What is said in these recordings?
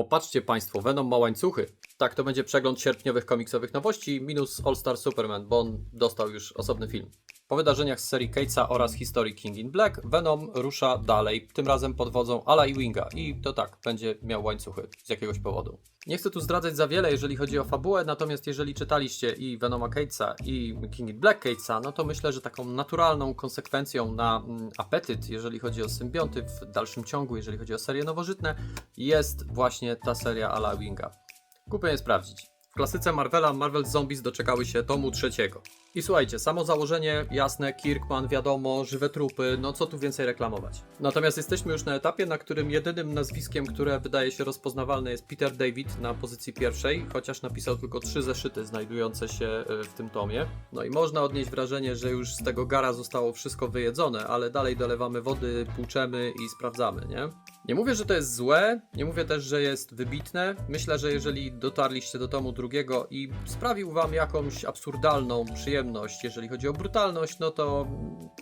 Popatrzcie Państwo, Venom ma łańcuchy. Tak, to będzie przegląd sierpniowych komiksowych nowości minus All Star Superman, bo on dostał już osobny film. Po wydarzeniach z serii Catesa oraz historii King in Black, Venom rusza dalej, tym razem pod wodzą Ala i Winga i to tak, będzie miał łańcuchy z jakiegoś powodu. Nie chcę tu zdradzać za wiele, jeżeli chodzi o fabułę, natomiast jeżeli czytaliście i Venoma Catesa i King in Black Catesa, no to myślę, że taką naturalną konsekwencją na mm, apetyt, jeżeli chodzi o symbionty w dalszym ciągu, jeżeli chodzi o serie nowożytne, jest właśnie ta seria Ala Winga. Głupio je sprawdzić. W klasyce Marvela Marvel Zombies doczekały się tomu trzeciego. I słuchajcie, samo założenie, jasne, Kirkman, wiadomo, żywe trupy, no co tu więcej reklamować. Natomiast jesteśmy już na etapie, na którym jedynym nazwiskiem, które wydaje się rozpoznawalne jest Peter David na pozycji pierwszej, chociaż napisał tylko trzy zeszyty znajdujące się e, w tym tomie. No i można odnieść wrażenie, że już z tego gara zostało wszystko wyjedzone, ale dalej dolewamy wody, płuczemy i sprawdzamy, nie? Nie mówię, że to jest złe, nie mówię też, że jest wybitne. Myślę, że jeżeli dotarliście do tomu drugiego i sprawił wam jakąś absurdalną przyjemność, jeżeli chodzi o brutalność, no to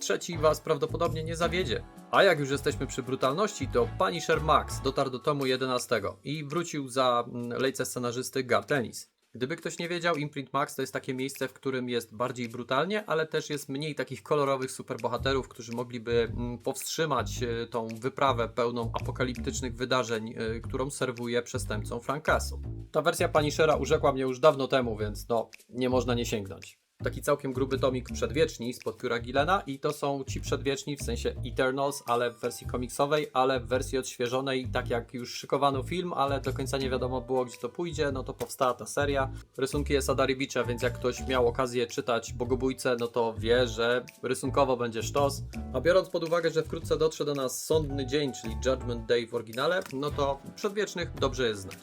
trzeci was prawdopodobnie nie zawiedzie. A jak już jesteśmy przy brutalności, to Punisher Max dotarł do tomu 11 i wrócił za mm, lejce scenarzysty Garth Ennis. Gdyby ktoś nie wiedział, Imprint Max to jest takie miejsce, w którym jest bardziej brutalnie, ale też jest mniej takich kolorowych superbohaterów, którzy mogliby mm, powstrzymać e, tą wyprawę pełną apokaliptycznych wydarzeń, e, którą serwuje przestępcom Frank Castle. Ta wersja Punishera urzekła mnie już dawno temu, więc no, nie można nie sięgnąć. Taki całkiem gruby tomik Przedwieczni spod pióra Gilena i to są ci Przedwieczni w sensie Eternals, ale w wersji komiksowej, ale w wersji odświeżonej, tak jak już szykowano film, ale do końca nie wiadomo było gdzie to pójdzie, no to powstała ta seria. Rysunki jest Adari Bicza, więc jak ktoś miał okazję czytać Bogobójcę, no to wie, że rysunkowo będzie sztos. A biorąc pod uwagę, że wkrótce dotrze do nas Sądny Dzień, czyli Judgment Day w oryginale, no to Przedwiecznych dobrze jest znać.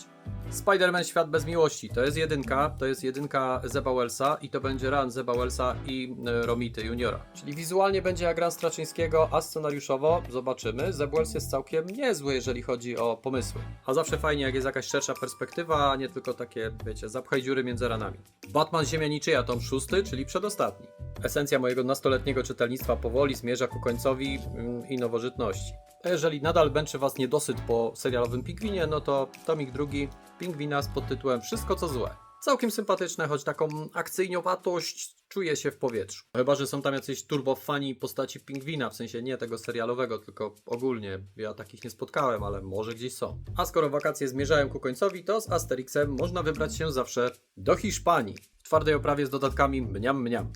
Spider-Man Świat bez miłości to jest jedynka, to jest jedynka Zeba Wellsa i to będzie run Zeba Wellsa i e, Romity Juniora. Czyli wizualnie będzie jak ran Straczyńskiego, a scenariuszowo zobaczymy. Zeb Wells jest całkiem niezły, jeżeli chodzi o pomysły. A zawsze fajnie, jak jest jakaś szersza perspektywa, a nie tylko takie, wiecie, zapchaj dziury między ranami. Batman Ziemia Niczyja, tom szósty, czyli przedostatni. Esencja mojego nastoletniego czytelnictwa powoli zmierza ku końcowi mm, i nowożytności. A jeżeli nadal męczy Was niedosyt po serialowym Pingwinie, no to tomik drugi Pingwina z podtytułem Wszystko co złe. Całkiem sympatyczne, choć taką akcyjniowatość czuje się w powietrzu. Chyba, że są tam jacyś turbofani postaci Pingwina, w sensie nie tego serialowego, tylko ogólnie. Ja takich nie spotkałem, ale może gdzieś są. A skoro wakacje zmierzają ku końcowi, to z Asterixem można wybrać się zawsze do Hiszpanii. W twardej oprawie z dodatkami mniam mniam.